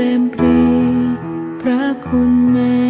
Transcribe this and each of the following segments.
เปรมปรี พระคุณแม่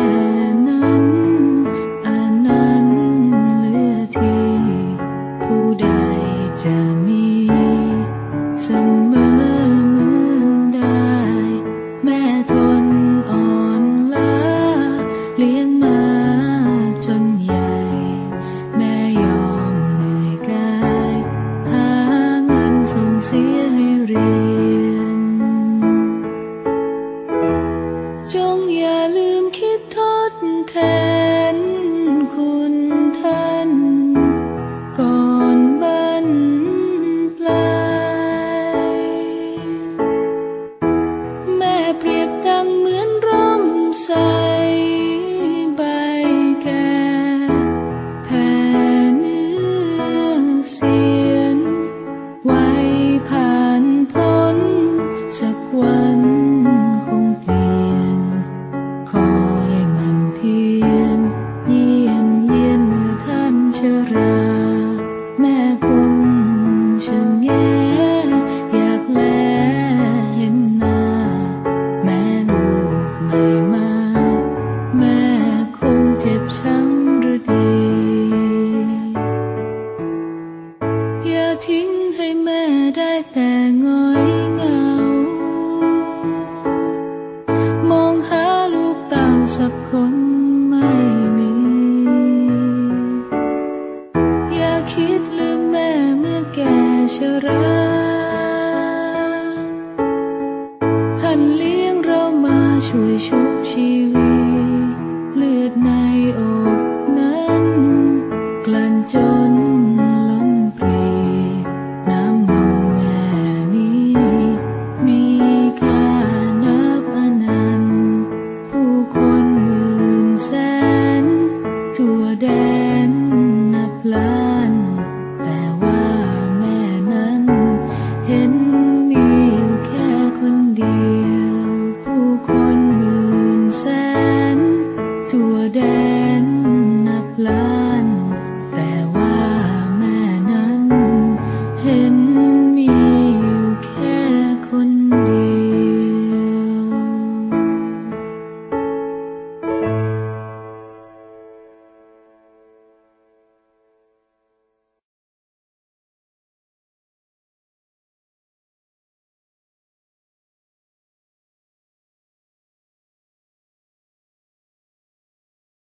านเลี้ยงเรามาช่วยชุบชีวิต เลือดในอกนั้น กลั่นจน